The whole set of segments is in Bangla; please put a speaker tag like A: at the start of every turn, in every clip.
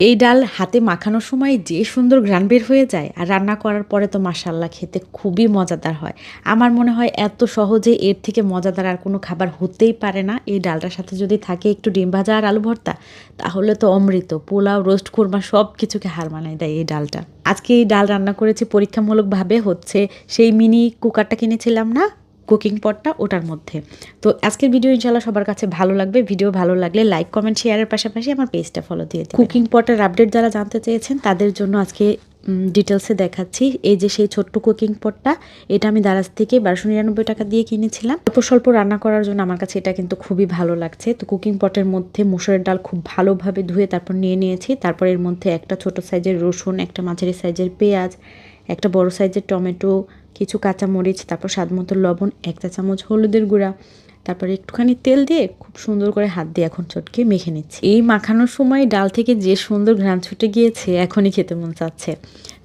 A: এই ডাল হাতে মাখানোর সময় যে সুন্দর ঘ্রাণ বের হয়ে যায় আর রান্না করার পরে তো মাসাল্লাহ খেতে খুবই মজাদার হয়। আমার মনে হয় এত সহজে এর থেকে মজাদার আর কোনো খাবার হতেই পারে না। এই ডালটার সাথে যদি থাকে একটু ডিম ভাজা আর আলু ভর্তা, তাহলে তো অমৃত। পোলাও, রোস্ট কোরমা সব কিছুকে হার মানায় দেয় এই ডালটা। আজকে এই ডাল রান্না করেছি পরীক্ষামূলকভাবে। হচ্ছে সেই মিনি কুকারটা কিনেছিলাম না? কুকিং পটটা ওটার মধ্যে। তো আজকের ভিডিও ইনশাল্লাহ সবার কাছে ভালো লাগবে। ভিডিও ভালো লাগলে লাইক, কমেন্ট, শেয়ারের পাশাপাশি আমার পেজটা ফলো দিয়ে কুকিং পটের আপডেট যারা জানতে চেয়েছেন, তাদের জন্য আজকে ডিটেলসে দেখাচ্ছি। এই যে সেই ছোট্ট কুকিং পটটা, এটা আমি দারাজ থেকে বারোশো নিরানব্বই টাকা দিয়ে কিনেছিলাম। অল্প স্বল্প রান্না করার জন্য আমার কাছে এটা কিন্তু খুবই ভালো লাগছে। তো কুকিং পটের মধ্যে মুসুরের ডাল খুব ভালোভাবে ধুয়ে তারপর নিয়ে নিয়েছি। তারপর এর মধ্যে একটা ছোট সাইজের রসুন, একটা মাঝারি সাইজের পেঁয়াজ, একটা বড় সাইজের টমেটো কিছু কাঁচামরিচ, তারপর স্বাদ মতো লবণ, এক চা চামচ হলুদের গুঁড়া, তারপরে একটুখানি তেল দিয়ে খুব সুন্দর করে হাত দিয়ে এখন চটকে মেখে নিচ্ছি। এই মাখানোর সময় ডাল থেকে যে সুন্দর ঘ্রাণ ছুটে গিয়েছে, এখনই খেতে মন চাচ্ছে।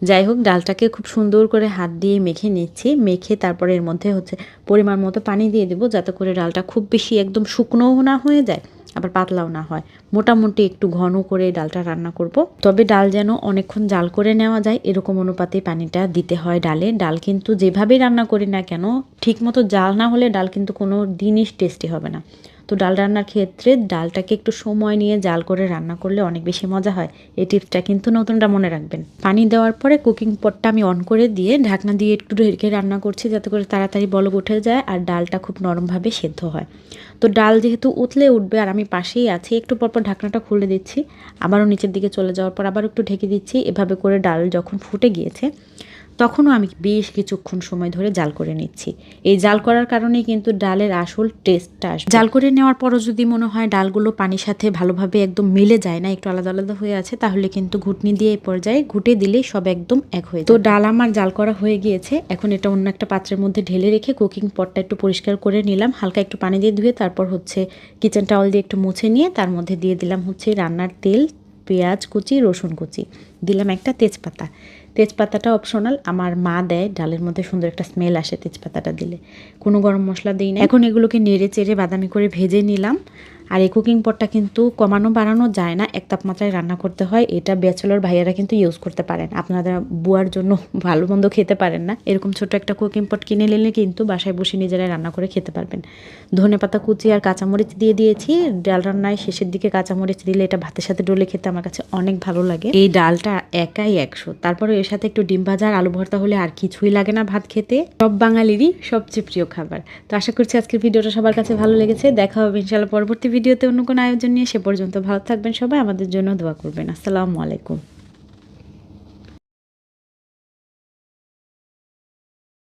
A: যাই হোক, ডালটাকে খুব সুন্দর করে হাত দিয়ে মেখে নিচ্ছি। মেখে তারপরে এর মধ্যে হচ্ছে পরিমাণ মতো পানি দিয়ে দেবো, যাতে করে ডালটা খুব বেশি একদম শুকনোও না হয়ে যায়। আবার পাতলাও না হয়। মোটামুটি একটু ঘন করে ডালটা রান্না করব। তবে ডাল যেন অনেকক্ষণ জাল করে নেওয়া যায়, এরকম অনুপাতে পানিটা দিতে হয় ডালে। ডাল কিন্তু যেভাবেই রান্না করি না কেন, ঠিকমতো জাল না হলে ডাল কিন্তু কোনো দিনই টেস্টি হবে না। তো ডাল রান্নার ক্ষেত্রে ডালটাকে একটু সময় নিয়ে জাল করে রান্না করলে অনেক বেশি মজা হয়। এই টিপসটা কিন্তু নতুনটা মনে রাখবেন। পানি দেওয়ার পরে কুকিং পটটা আমি অন করে দিয়ে ঢাকনা দিয়ে একটু ঢেকে রান্না করছি যাতে করে তাড়াতাড়ি বলক উঠে যায় আর ডালটা খুব নরমভাবে সেদ্ধ হয়। তো ডাল যেহেতু উতলে উঠবে আর আমি পাশেই আছি, একটু পরপর ঢাকনাটা খুলে দিচ্ছি। আবারও নিচের দিকে চলে যাওয়ার পর আবার একটু ঢেকে দিচ্ছি। এভাবে করে ডাল যখন ফুটে গিয়েছে তখনও আমি বেশ কিছুক্ষণ সময় ধরে জাল করে নিচ্ছি। এই জাল করার কারণে কিন্তু ডালের আসল টেস্টটা আসবে। জাল করে নেওয়ার পরও যদি মনে হয় ডালগুলো পানির সাথে ভালোভাবে একদম মিলে যায় না, একটু আলাদা আলাদা হয়ে আছে, তাহলে কিন্তু ঘুটনি দিয়ে এই পর্যায়ে ঘুটে দিলেই সব একদম এক হয়ে তো ডাল আমার জাল করা হয়ে গিয়েছে। এখন এটা অন্য একটা পাত্রের মধ্যে ঢেলে রেখে কুকিং পটটা একটু পরিষ্কার করে নিলাম। হালকা একটু পানি দিয়ে ধুয়ে তারপর হচ্ছে কিচেন টাওয়াল দিয়ে একটু মুছে নিয়ে তার মধ্যে দিয়ে দিলাম হচ্ছে রান্নার তেল, পেঁয়াজ কুচি, রসুন কুচি। দিলাম একটা তেজপাতা। তেজপাতাটা অপশনাল আমার মা দেয়, ডালের মধ্যে সুন্দর একটা স্মেল আসে তেজপাতাটা দিলে। কোনো গরম মশলা দিই না এখন এগুলোকে নেড়ে চেড়ে বাদামি করে ভেজে নিলাম। আর এই কুকিং পটটা কিন্তু কমানো বাড়ানো যায় না, এক তাপমাত্রায় রান্না করতে হয়, এটা ব্যাচেলর ভাইয়ারা কিন্তু ইউজ করতে পারেন। আপনারা বুয়ার জন্য ভালো মন্দ খেতে পারেন না। এরকম ছোট একটা কুকিং পট কিনে নিলে কিন্তু বাসায় বসে নিজেরাই রান্না করে খেতে পারবেন। ধনে পাতা, কুচি আর কাঁচামরিচ দিয়ে দিয়েছি। ডাল রান্নায় শেষের দিকে কাঁচামরিচ দিলে এটা ভাতের সাথে ডলে খেতে আমার কাছে অনেক ভালো লাগে। এই ডালটা একাই একশো। তারপরে এর সাথে একটু ডিম ভাজা আর আলু ভর্তা হলে আর কিছুই লাগে না ভাত খেতে। সব বাঙালিরই সবচেয়ে প্রিয় খাবার। তো আশা করছি আজকের ভিডিওটা সবার কাছে ভালো লেগেছে। দেখা হবে ইনশাল্লাহ পরবর্তী ভিডিওতে অন্য কোনো আয়োজন নিয়ে সে পর্যন্ত ভালো থাকবেন সবাই আমাদের জন্য দোয়া করবেন। আসসালামু আলাইকুম।